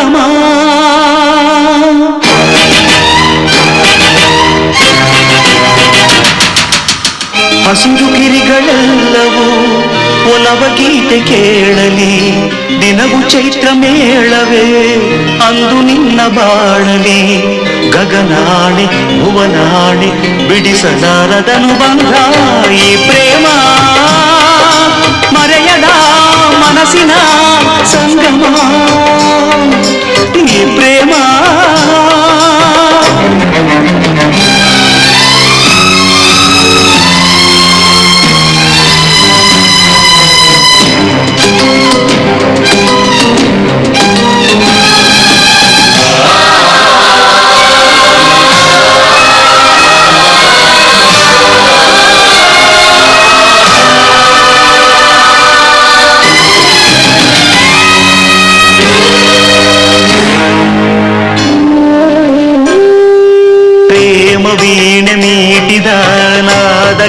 ರಮಾ ಹಸಿರು ಕಿರಿಗಳೆಲ್ಲವೂ ಒಲವ ಗೀತೆ ಕೇಳಲಿ. ದಿನವು ಚೈತ್ರ ಮೇಳವೇ, ಅಂದು ನಿನ್ನ ಬಾಳಲಿ. ಗಗನಾಣಿ, ಭುವನಾಣಿ, ಬಿಡಿಸಲಾರದನು ಬಂಧ Prema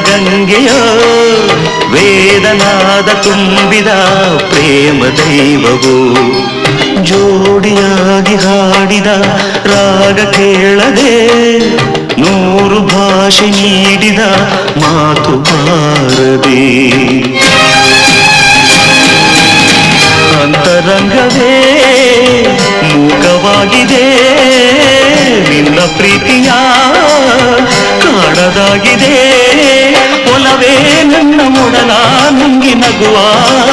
ಗಂಗೆಯೋ ವೇದನಾದ ತುಂಬಿದ ಪ್ರೇಮ ದೈವವು ಜೋಡಿಯಾಗಿ ಹಾಡಿದ ರಾಗ ಕೇಳದೆ ನೂರು ಭಾಷೆ ನೀಡಿದ ಮಾತು ಬಾರದೆ. ಅಂತರಂಗವೇ ಮೂಕವಾಗಿದೆ, ನಿನ್ನ ಪ್ರೀತಿಯ ಕಾಣದಾಗಿದೆ. ಒಲವೇ ನನ್ನ ಮೊಡಲ ನುಂಗಿ ನಗುವ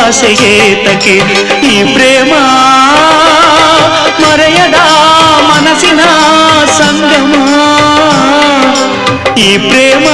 ಆಸೆಯೇತಕ್ಕೆ ಈ ಪ್ರೇಮ ಮರೆಯದ ಮನಸ್ಸಿನ ಸಂಗಮ ಈ ಪ್ರೇಮ